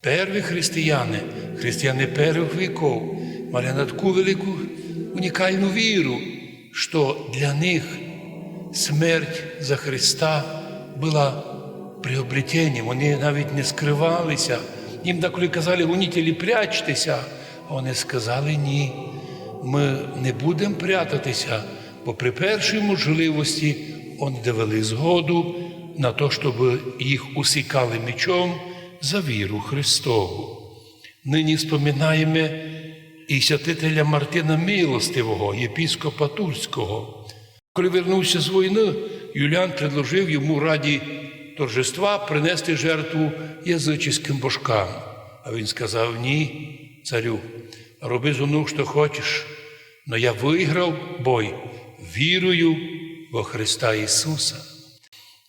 Перві християни, християни первих віков, мали на таку велику унікальну віру, що для них смерть за Христа була приобретенням. Вони навіть не скривалися. Їм деколи казали, гонітелі, прячтеся. Вони сказали ні. Ми не будемо прятатися, бо при першій можливості вони давали згоду на те, щоб їх усікали мечом за віру Христову. Нині споминаємо і святителя Мартина Милостивого, єпіскопа Турського. Коли вернувся з війни, Юліан предложив йому раді торжества принести жертву язичським божкам. А він сказав: ні, царю, роби зо мною, що хочеш, но я виграв бой вірою во Христа Ісуса.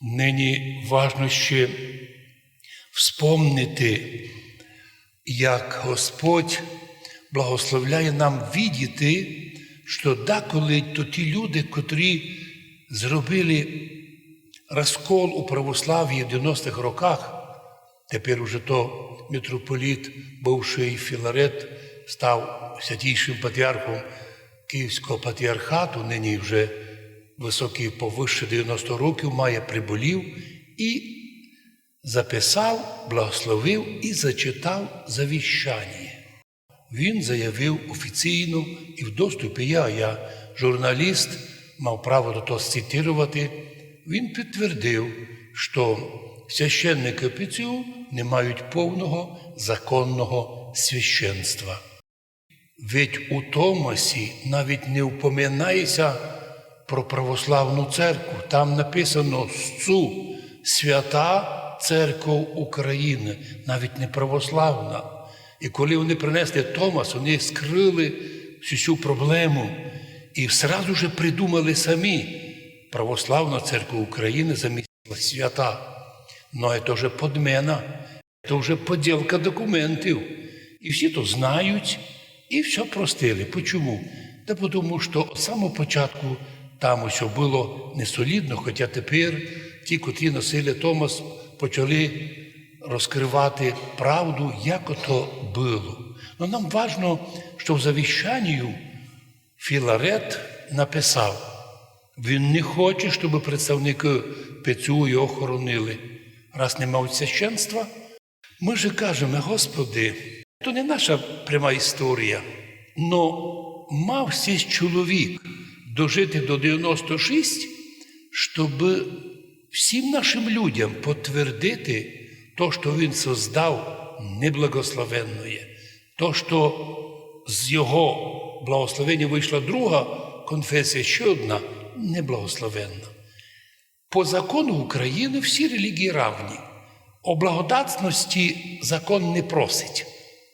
Нині важно ще вспомнити, як Господь благословляє нам відіти, що деколи то ті люди, котрі зробили розкол у православ'ї в 90-х роках, тепер уже то митрополіт, бувший Філарет, став святійшим патріархом Київського патріархату, нині вже високий повище 90 років, має приболів і записав, благословив і зачитав завіщання. Він заявив офіційно і в доступі я, я журналіст, мав право до того цитувати. Він підтвердив, що священники ПЦУ не мають повного законного священства. Ведь у Томасі навіть не упоминається про православну церкву. Там написано «Сцу свята церков України, навіть не православна. І коли вони принесли Томас, вони скрили всю цю проблему і зразу же придумали самі православна церква України замістила свята. Ну, це вже подмена, це вже поділка документів. І всі то знають і все простили. Почому? Та тому, що з самого початку там усе було несолідно, хоча тепер ті, котрі носили Томас, почали розкривати правду, як ото було. Ну нам важно, що в завіщанню Філарет написав, він не хоче, щоб представники ПЦУ його охоронили. Раз не мають священства, ми же кажемо, Господи, то не наша пряма історія, но мав сісь чоловік дожити до 96, щоб всім нашим людям підтвердити то, що він создав неблагословенне, то, що з його благословення вийшла друга конфесія, ще одна неблагословенна. По закону України всі релігії равні. О благодатності закон не просить.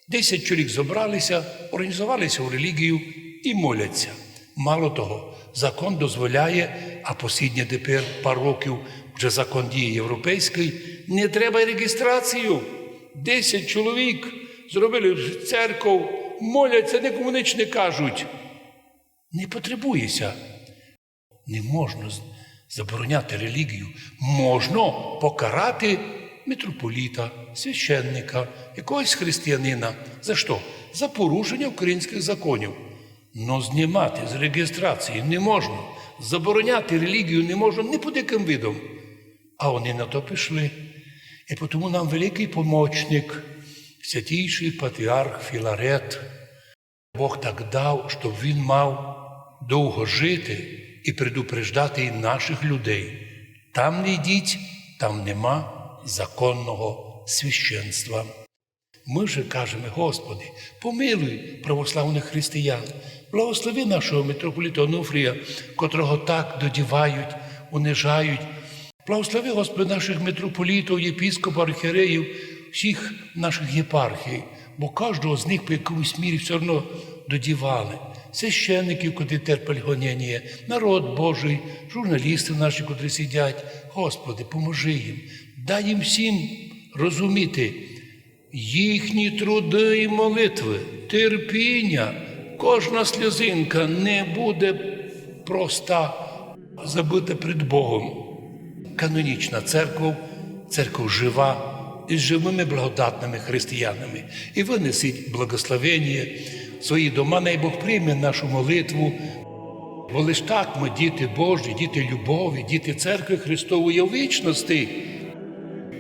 Десять чоловік зібралися, організувалися в релігію і моляться. Мало того, закон дозволяє, а посідня тепер пару років вже закон діє європейський, не треба реєстрацію. Десять чоловік зробили церков, моляться, нікому ніч не кажуть. Не потребується. Не можна забороняти релігію. Можна покарати митрополіта, священника, якогось християнина. За що? За порушення українських законів. Но знімати з реєстрації не можна. Забороняти релігію не можна ні під яким видом. А вони на то пішли. І тому нам великий помічник, святійший патріарх Філарет. Бог так дав, щоб він мав довго жити і предупреждати і наших людей. Там не йдіть, там нема законного священства. Ми же кажемо, Господи, помилуй православних християн, благослови нашого митрополіта Онуфрія, котрого так додівають, унижають. Благослови, Господи, наших митрополітів, єпіскопів, архієреїв, всіх наших єпархій, бо кожного з них по якомусь мірі все одно додівали. Священників, котрі терпять гонення, народ Божий, журналісти наші, котрі сидять. Господи, поможи їм, дай їм всім розуміти їхні труди і молитви, терпіння, кожна сльозинка не буде просто забита перед Богом. Канонічна церква, церква жива, із живими благодатними християнами. І ви несіть благословення свої дома, най Бог прийме нашу молитву. Бо лиш так ми діти Божі, діти любові, діти церкви Христової вічності.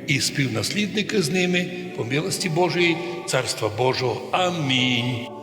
І співнаслідники з ними по милості Божої, Царства Божого. Амінь.